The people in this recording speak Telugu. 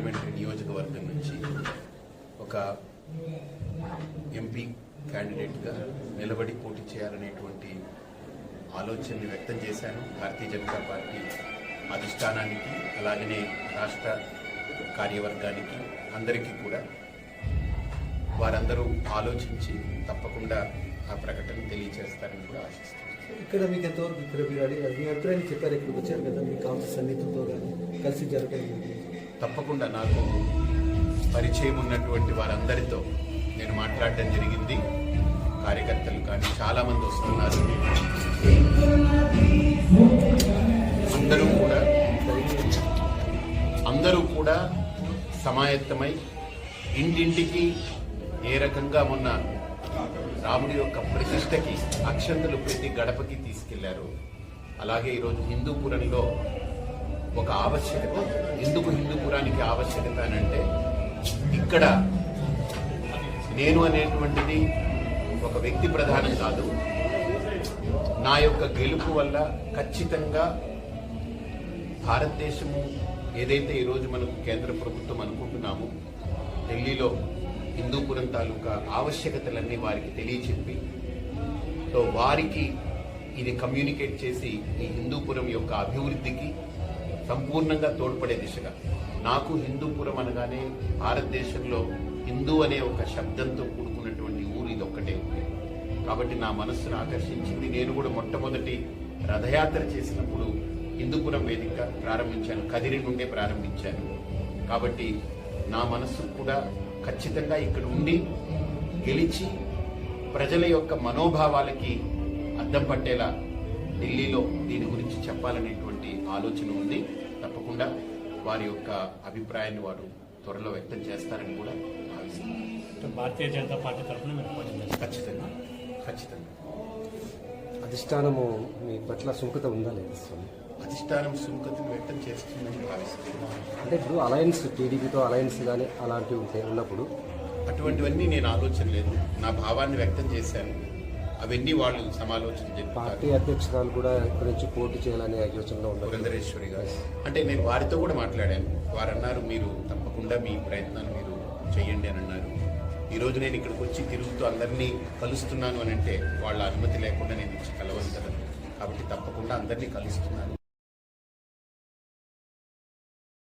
గవర్నమెంట్ నియోజకవర్గం నుంచి ఒక ఎంపీ క్యాండిడేట్గా నిలబడి పోటీ చేయాలనేటువంటి ఆలోచనని వ్యక్తం చేశాను. భారతీయ జనతా పార్టీ అధిష్టానానికి అలాగనే రాష్ట్ర కార్యవర్గానికి అందరికీ కూడా వారందరూ ఆలోచించి తప్పకుండా ఆ ప్రకటన తెలియజేస్తారని కూడా ఆశిస్తున్నాను. ఇక్కడ మీకు ఎంతవరకు ఇక్కడ మీరు అడిగారు మీ అభిప్రాయం చెప్పారు ఇక్కడికి వచ్చారు కదా మీ కాంగ్రెస్ సన్నిహితులతో కానీ కలిసి జరగడం తప్పకుండా నాకు పరిచయం ఉన్నటువంటి వారందరితో నేను మాట్లాడడం జరిగింది. కార్యకర్తలు కానీ చాలామంది వస్తున్నారు. అందరూ కూడా అందరూ కూడా సమాయత్తమై ఇంటింటికి ఏ రకంగా మొన్న రాముడి యొక్క ప్రతిష్టకి అక్షంతలు ప్రతి గడపకి తీసుకెళ్ళారు. అలాగే ఈరోజు హిందూపురంలో ఒక ఆవశ్యకత. ఎందుకు హిందూపురానికి ఆవశ్యకత అని అంటే ఇక్కడ నేను అనేటువంటిది ఒక వ్యక్తి ప్రధానం కాదు. నా యొక్క గెలుపు వల్ల ఖచ్చితంగా భారతదేశము ఏదైతే ఈరోజు మనకు కేంద్ర ప్రభుత్వం అనుకుంటున్నామో ఢిల్లీలో హిందూపురం తాలూకా ఆవశ్యకతలన్నీ వారికి తెలియచెప్పి సో వారికి ఇది కమ్యూనికేట్ చేసి ఈ హిందూపురం యొక్క అభివృద్ధికి సంపూర్ణంగా తోడ్పడే దిశగా. నాకు హిందూపురం అనగానే భారతదేశంలో హిందూ అనే ఒక శబ్దంతో కూడుకున్నటువంటి ఊరు ఇది ఒక్కటే కాబట్టి నా మనస్సును ఆకర్షించింది నేను కూడా మొట్టమొదటి రథయాత్ర చేసినప్పుడు హిందూపురం వేదిక ప్రారంభించాను. కదిరి నుండే ప్రారంభించాను. కాబట్టి నా మనస్సు కూడా ఖచ్చితంగా ఇక్కడ ఉండి గెలిచి ప్రజల యొక్క మనోభావాలకి అద్దం పట్టేలా ఢిల్లీలో దీని గురించి చెప్పాలనేటువంటి ఆలోచన ఉంది. తప్పకుండా వారి యొక్క అభిప్రాయాన్ని వారు త్వరలో వ్యక్తం చేస్తారని కూడా భావిస్తున్నాను భారతీయ జనతా పార్టీ తరఫున ఖచ్చితంగా. ఖచ్చితంగా. అధిష్టానము మీ పట్ల సుముఖత ఉందా లేదా స్వామి? అధిష్టానం సుముఖతను వ్యక్తం చేస్తుందని భావిస్తున్నాను అంటే ఇప్పుడు అలయన్స్ టీడీపీతో అలయన్స్ కానీ అలాంటివి ఉంటాయి ఉన్నప్పుడు అటువంటివన్నీ నేను ఆలోచన లేదు. నా భావాన్ని వ్యక్తం చేశాను. అవన్నీ వాళ్ళు సమాలోచన పార్టీ అధ్యక్షురాలు కూడా ఇక్కడి నుంచి పోటీ చేయాలనే యోచనలో ఉన్నారు. పురంధరేశ్వరి గారు. అంటే నేను వారితో కూడా మాట్లాడాను. వారు అన్నారు మీరు తప్పకుండా మీ ప్రయత్నాన్ని మీరు చేయండి అని అన్నారు. ఈ రోజు నేను ఇక్కడికి వచ్చి తిరుగుతూ అందరినీ కలుస్తున్నాను అని అంటే వాళ్ళ అనుమతి లేకుండా నేను ఇచ్చి కలవను కదా. కాబట్టి తప్పకుండా అందరినీ కలుస్తున్నాను.